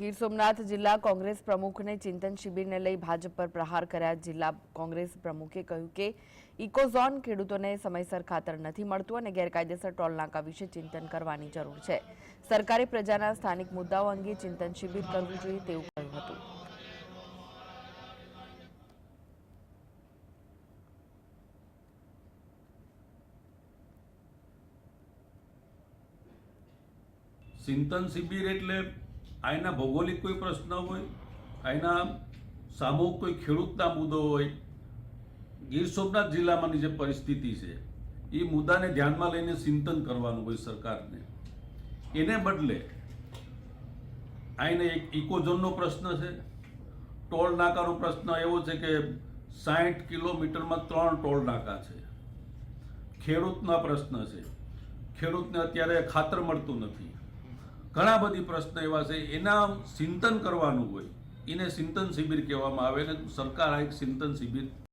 ગીર સોમનાથ જિલ્લા કોંગ્રેસ પ્રમુખને ચિંતન શિબિરને લઈ ભાજપ પર પ્રહાર કર્યા. જિલ્લા કોંગ્રેસ પ્રમુખે કહ્યું કે ઇકોઝોન ખેડૂતોને સમયસર ખાતર નથી મળતું અને ગેરકાયદેસર ટોલનાકા વિશે ચિંતન કરવાની જરૂર છે. સરકારે પ્રજાના સ્થાનિક મુદ્દાઓ અંગે ચિંતન શિબિર કરવું જોઈએ તેવું કહ્યું હતું. ચિંતન શિબિર એટલે અહીંના ભૌગોલિક કોઈ પ્રશ્ન હોય અહીંના સામૂહિક કોઈ ખેડૂતના મુદ્દો હોય, ગીર સોમનાથ જિલ્લામાંની જે પરિસ્થિતિ છે, એ મુદ્દાને ધ્યાનમાં લઈને ચિંતન કરવાનું હોય સરકારને. એને બદલે અહીંને એક ઇકોઝોનનો પ્રશ્ન છે, ટોલ નાકાનો પ્રશ્ન એવો છે કે સાઠ કિલોમીટરમાં ત્રણ ટોલ નાકા છે. ખેડૂતના પ્રશ્ન છે. ખેડૂતને અત્યારે ખાતર મળતું નથી. ઘણા બધી પ્રશ્ન એવા છે, એના ચિંતન કરવાનું હોય. એને ચિંતન શિબિર કહેવામાં આવે અને સરકાર આ એક ચિંતન શિબિર